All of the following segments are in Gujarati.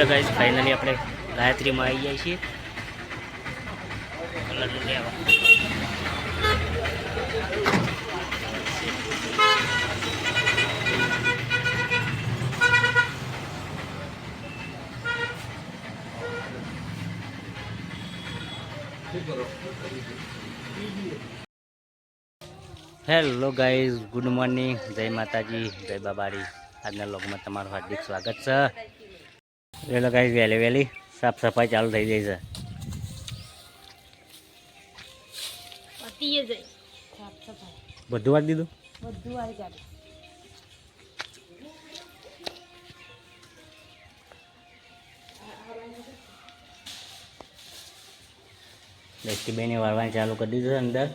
એટલે ગાઈસ ફાઇનલી આપણે ગાયત્રીમાં આવી જાય છીએ. કલર લેવા હેલો ગાઈઝ ગુડ મોર્નિંગ જય માતાજી, જય બાબારી. આજના લોગમાં તમારું હાર્દિક સ્વાગત છે. એટલે કાંઈ વહેલી વહેલી સાફ સફાઈ ચાલુ થઈ જાય છે. બધું વાત દીધું? બધું જાય લક્ષ્મીબેને વાળવાની ચાલુ કરી દીધું અંદર.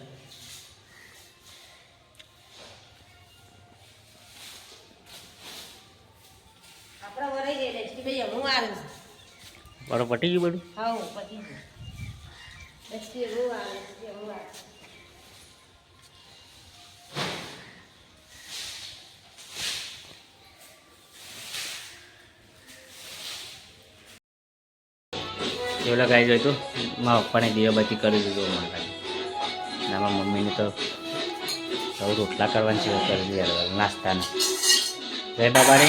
લક્ષ્મીભાઈ હું આવે છે. પટી ગયું બધું? હા હું પતિ લક્ષ્મી હું આવે હું આવે એવલા ગાઈ જોઈ તો મારા પપ્પાને દીવાબત્તી કરી દીધું મારા ના મારા મમ્મીને તો સૌ રોટલા કરવાની છે કરી દીધા નાસ્તાને. જય બાબા રે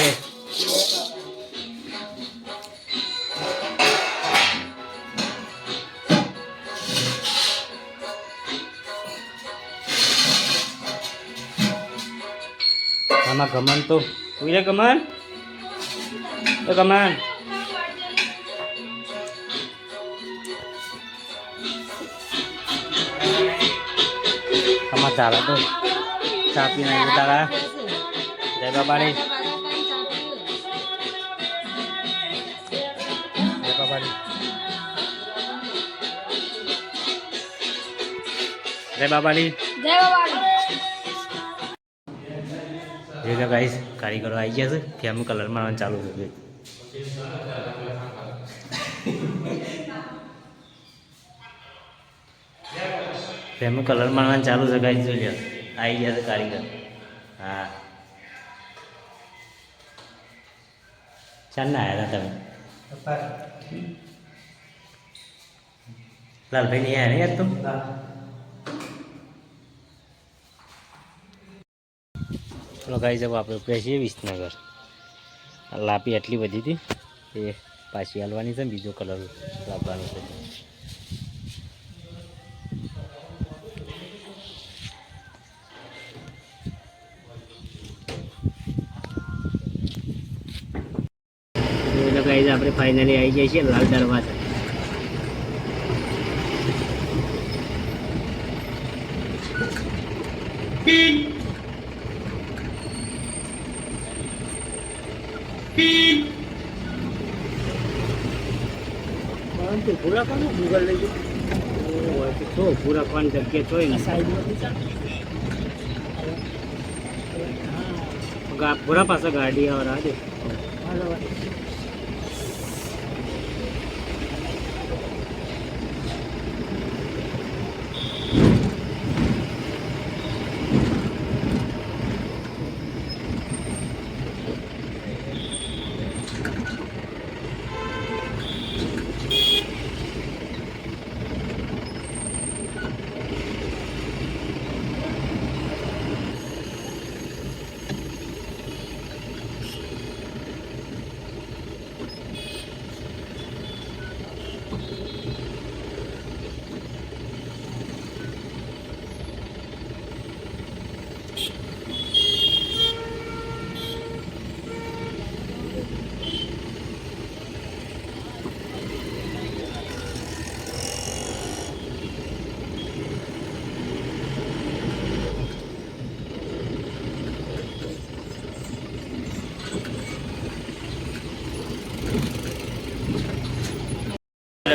આમાં ગમન તો ઉઈ ગમન એ ગમન આમાં ચાલે તો ચા પીને આવી તારા જય બાબાની જય બાબાની જય બાબાની જય બાબા જે ગાઈસ કારીગરો આવી ગયા છે ફેમ કલર મારવાનું ચાલુ છે ફેમ કલર મારવાનું ચાલુ છે ગાઈસ જોઈ લો. આવી ગયા છે કારીગર. હા. ચાલ ના આવ્યા હતા તમે. લાલભાઈ નહીં આવ્યા નહીં યાર તું? ચલો ગાઈ જવા આપણે ઉપરે છીએ વિસનગર. લાપી આટલી બધી હતી. એ પાછી હાલવાની છે બીજો કલર લાવવાનો છે. એટલે આપણે ફાઇનલી આવી જઈએ છીએ લાલ દરવાજા. પૂરા કોનું ગૂગલ લઈ ગયું તો પૂરા કોણ જગ્યા છો ને પૂરા પાસે ગાડી આવે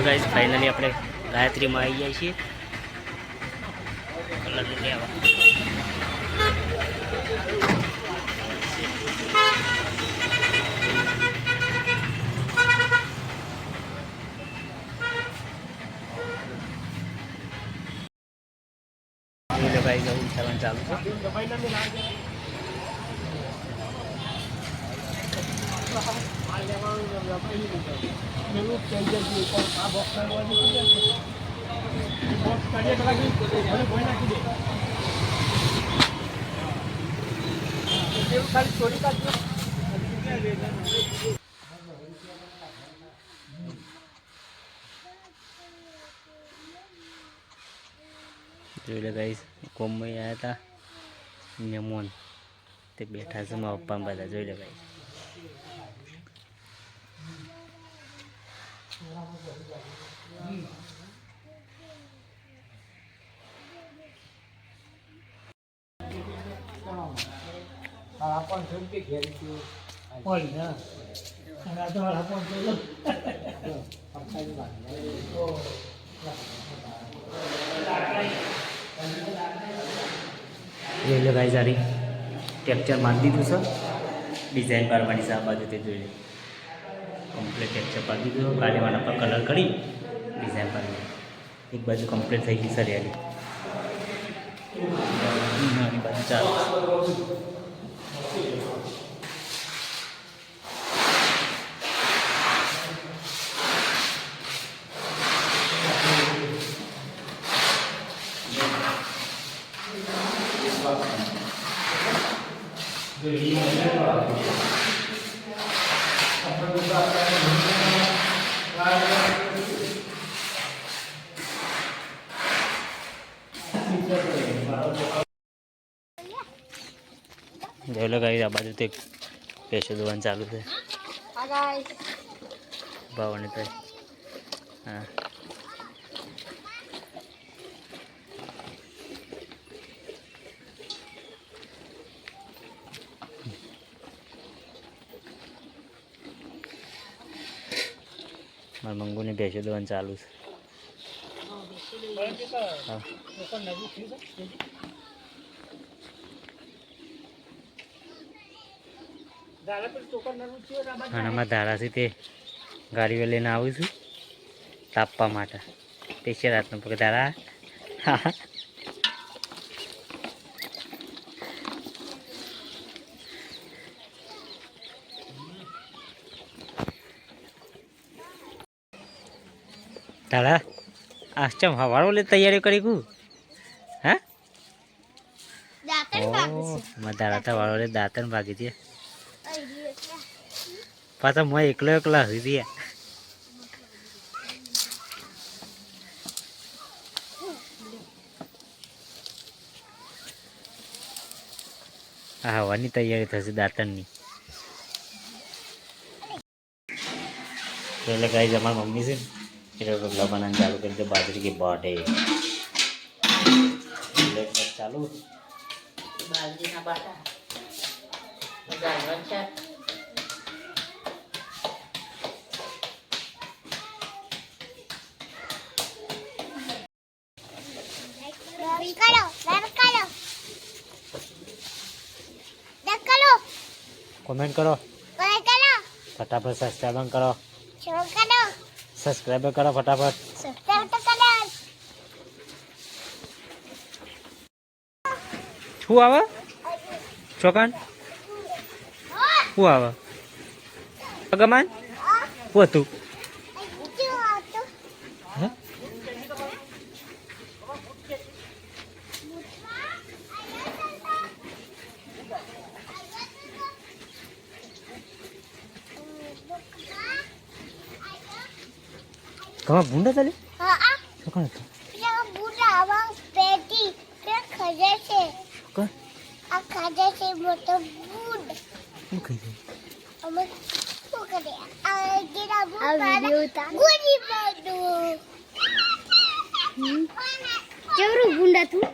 ગાઈસ ફાઇનલી આપણે ગાયત્રીમાં આવી જાય છીએ. કલર લેવા. ચાલુ છે. જોઈ લે ગાઈસ કોમમાં આવ્યા હતા મહેમાન તે બેઠા છે મારા પપ્પા બધા, જોઈ લે ગાઈસ જોઈ લે ગાઈસ આરી ટેક્ચર મારી દીધું છે. ડિઝાઇન પાડવાની છે તે જોઈ કમ્પ્લીટ ટેક્ચર પાડી દીધું. ગાડીવાળા પર કલર કરી ડિઝાઇન પર એક બાજુ કમ્પ્લીટ થઈ ગઈ સરિયાળી નાની બાજુ ચાલો. જોઈ લો ગાઈસ આ બાજુ તે પેશો દોવાનું ચાલુ છે. ભાવને તો હા. મારા મંગુની ભેંસો દોવાનું ચાલુ છે. અને અમારા ધારાથી ગાડીઓ લઈને આવું છું. તાપવા માટે. છે રાતનો પગ ધારા. ધારા. આ ચમ હવાળો લે તૈયારી કરી કુ? હા? દાડા તો વાળો લે દાંતણ ભાગી દે પાછા મો એકલો એકલા હઈ દે આ હવાની તૈયારી થશે દાંતણની. એટલે કઈ અમારી મમ્મી છે ને એટલે રોટલા બનાવવાનું ચાલુ કરી દે બાજરી કે બાટે એટલે ચાલુ બાજરીના બાટા ગાજર છે કોમેન્ટ કરો ફટાફટ સબસ્ક્રાઈબ કરો સબસ્ક્રાઈબ કરો ફટાફટ. શું આવે? ચોકાન? શું આવે? ગમાન શું કમા ભૂંડા ચાલે હા આ. શું કરે ગોરી બાડો કેવરો ભૂંડા ભાઈ.